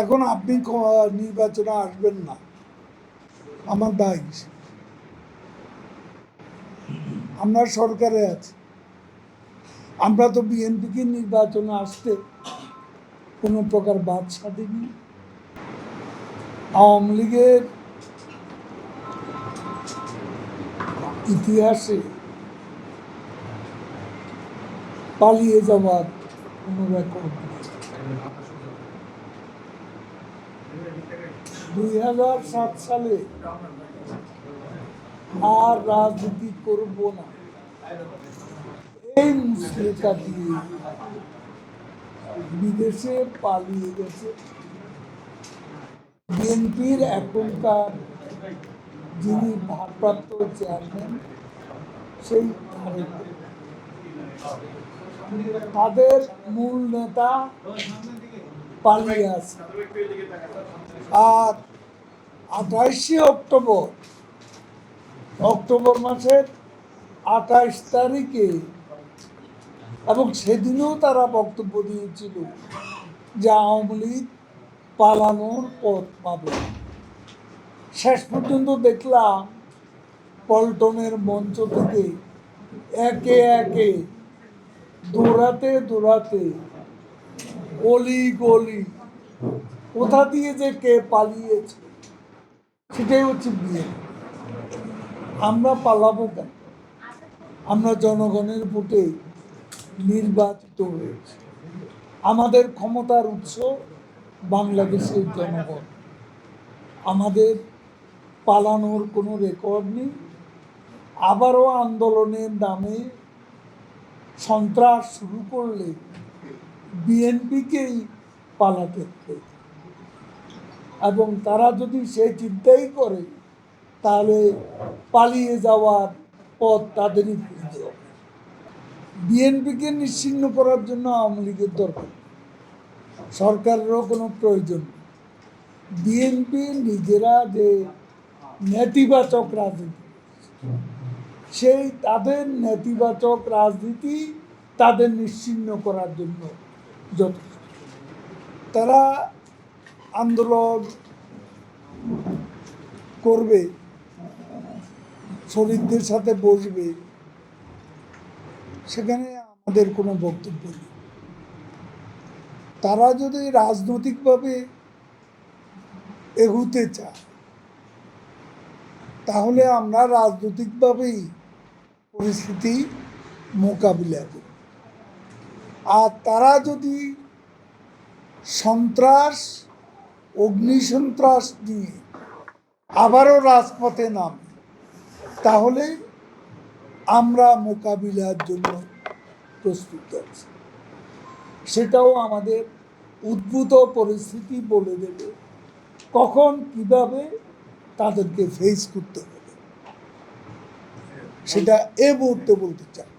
এখন আপনি নির্বাচনে আসবেন না। আমার দায় আমরা সরকারে আছি। আমরা তো বিএনপিকে নির্বাচনে আসতে কোনো প্রকার বাদ সাধিনি আওয়ামী লীগের ইতিহাসে পালিয়ে যাওয়ার কোনো রেকর্ড নেই দুই হাজার সাত সালে আর রাজনীতি করব না। দিয়ে বিদেশে পালিয়ে গেছে। বিএনপির এখনকার যিনি ভারপ্রাপ্ত চেয়ারম্যান, সেই তাদের মূল নেতা পালিয়ে আছে। আর আঠাশে অক্টোবর অক্টোবর মাসের আঠাশ তারিখে, এবং সেদিনও তারা বক্তব্য দিয়েছিল যে আওয়ামী লীগ পালানোর পথ পাবে। শেষ পর্যন্ত দেখলাম পল্টনের মঞ্চ থেকে একে একে দৌড়াতে দৌড়াতে অলি গলি। কোথা দিয়ে যে কে পালিয়েছে, সেটাই হচ্ছে বিয়ে। আমরা পালাবো কেন? আমরা জনগণের ভোটে নির্বাচিত হয়েছি। আমাদের ক্ষমতার উৎস বাংলাদেশের জনগণ। আমাদের পালানোর কোনো রেকর্ড নেই। আবারও আন্দোলনের নামে সন্ত্রাস শুরু করলে বিএনপিকেই পালাতে এবং তারা যদি সেই চিন্তাই করে, তাহলে পালিয়ে যাওয়ার পথ তাদেরই খুঁজতে হবে। বিএনপিকে নিশ্চিহ্ন করার জন্য আওয়ামী লীগের দরকার। সরকারেরও কোনো প্রয়োজন বিএনপি নিজেরা যে নেতিবাচক রাজনীতি সেই তাদের নেতিবাচক রাজনীতি তাদের নিশ্চিহ্ন করার জন্য যথেষ্ট তারা আন্দোলন করবে শরীরদের সাথে বসবে, সেখানে আমাদের কোনো বক্তব্য নেই। তারা যদি রাজনৈতিকভাবে এগুতে চায়, তাহলে আমরা রাজনৈতিকভাবেই পরিস্থিতি মোকাবিলা করি আর তারা যদি সন্ত্রাস, অগ্নিসন্ত্রাস নিয়ে আবারও রাজপথে নামে, তাহলে আমরা মোকাবিলার জন্য প্রস্তুত আছি। সেটাও আমাদের উদ্ভূত পরিস্থিতি বলে দেবে, কখন কীভাবে তাদেরকে ফেস করতে হবে। সেটা এ মুহূর্তে বলতে চাই।